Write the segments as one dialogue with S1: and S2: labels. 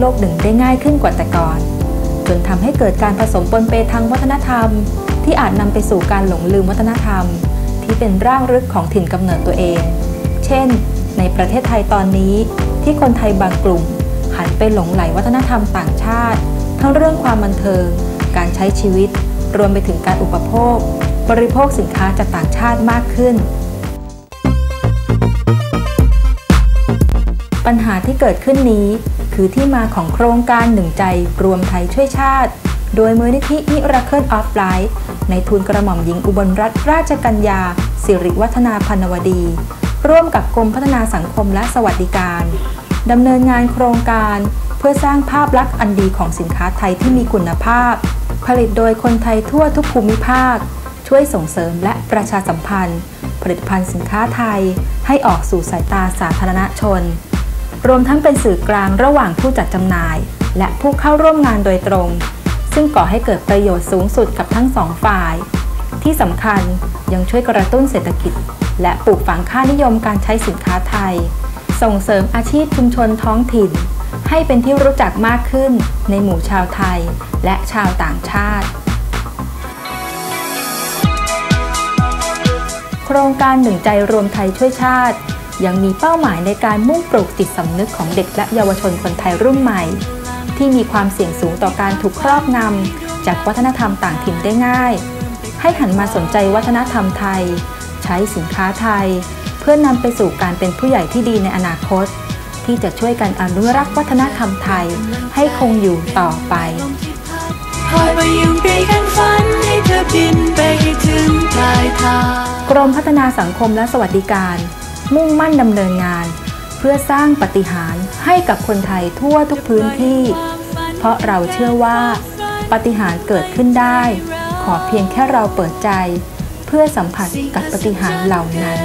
S1: โลกหนึ่งได้ง่ายขึ้นกว่าแต่ก่อน จนทำให้เกิดการผสมปนเปทางวัฒนธรรม ที่อาจนำไปสู่การหลงลืมวัฒนธรรม ที่เป็นร่างรึกของถิ่นกำเนิดตัวเอง เช่น ในประเทศไทยตอนนี้ที่คนไทยบางกลุ่ม หันไปหลงไหลวัฒนธรรมต่างชาติ ทั้งเรื่องความบันเทิง การใช้ชีวิต รวมไปถึงการอุปโภค บริโภคสินค้าจากต่างชาติมากขึ้น ปัญหาที่เกิดขึ้นนี้ คือที่มาของโครงการหนึ่งใจรวมไทยช่วยชาติ โดยมูลนิธิ Miracle of Life ในทุนกระหม่อมหญิงอุบลรัตนราชกัญญา สิริวัฒนาพันวดี ร่วมกับกรมพัฒนาสังคมและสวัสดิการดำเนินงานโครงการเพื่อสร้างภาพลักษณ์อันดีของสินค้าไทยที่มีคุณภาพ ผลิตโดยคนไทยทั่วทุกภูมิภาค ช่วยส่งเสริมและประชาสัมพันธ์ ผลิตภัณฑ์สินค้าไทยให้ออกสู่สายตาสาธารณชน รวมทั้งเป็นสื่อกลางระหว่างผู้จัดจำหน่าย และผู้เข้าร่วมงานโดยตรง ซึ่งก่อให้เกิดประโยชน์สูงสุดกับทั้งสองฝ่าย ที่สำคัญยังช่วยกระตุ้นเศรษฐกิจ และปลูกฝังค่านิยมการใช้สินค้าไทย ส่งเสริมอาชีพชุมชนท้องถิ่น ให้เป็นที่รู้จักมากขึ้นในหมู่ชาวไทย และชาวต่างชาติโครงการหนึ่งใจรวมไทยช่วยชาติ ยังมีเป้าหมายในการมุ่งปลูกจิตสำนึกของเด็กและเยาวชนคนไทยรุ่นใหม่ ที่มีความเสี่ยงสูงต่อการถูกครอบงำจากวัฒนธรรมต่างถิ่นได้ง่าย ให้หันมาสนใจวัฒนธรรมไทย ใช้สินค้าไทย เพื่อนำไปสู่การเป็นผู้ใหญ่ที่ดีในอนาคต ที่จะช่วยกันอนุรักษ์วัฒนธรรมไทยให้คงอยู่ต่อไป
S2: คอยมาอยู่ใกล้กันฝันให้เธอบินไปให้ถึงปลายทาง
S1: กรมพัฒนาสังคมและสวัสดิการ มุ่งมั่นดำเนินงาน เพื่อสร้างปฏิหารย์ให้กับคนไทยทั่วทุกพื้นที่ เพราะเราเชื่อว่า ปฏิหารย์เกิดขึ้นได้ ขอเพียงแค่เราเปิดใจ เพื่อสัมผัสกับปฏิหารย์เหล่านั้น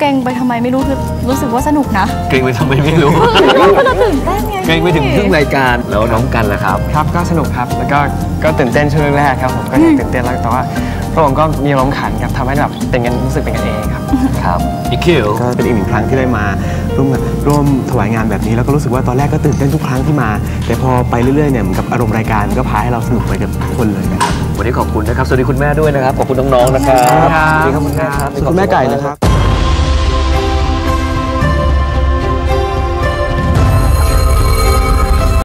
S3: เกรงไปทำไมไม่รู้คือรู้สึกว่าสนุกนะ
S4: เกรงไปทำไมไม่รู้เกรงไปถึงครึ่งรายการแล้วน้องกันล่ะครับ
S5: ครับก็สนุกครับแล้วก็ก็ตื่นเต้นช่วงแรกครับผมก็ยังตื่นเต้นแล้วแต่ว่าพระองค์ก็มีอารมณ์ขันครับทำให้แบบเป็นกันรู้สึกเป็นกันเองครับ
S4: ครับอีคิว
S6: ก็เป็นอีกหนึ่งครั้งที่ได้มาร่วมร่วมถวายงานแบบนี้แล้วก็รู้สึกว่าตอนแรกก็ตื่นเต้นทุกครั้งที่มา แต่พอไปเรื่อยๆเนี่ยเหมือนกับอารมณ์รายการมันก็พาให้เราสนุกไปกับทุกคนเลยนะครับ
S4: วันนี้ขอบคุณนะครับสวัสดีคุณแม่ด้วยนะครับขอบคุณน้องๆนะครับ
S5: ครับ
S4: สวัสดีครับคุณแม่ครับ
S6: คุณแม่ไก่นะครับ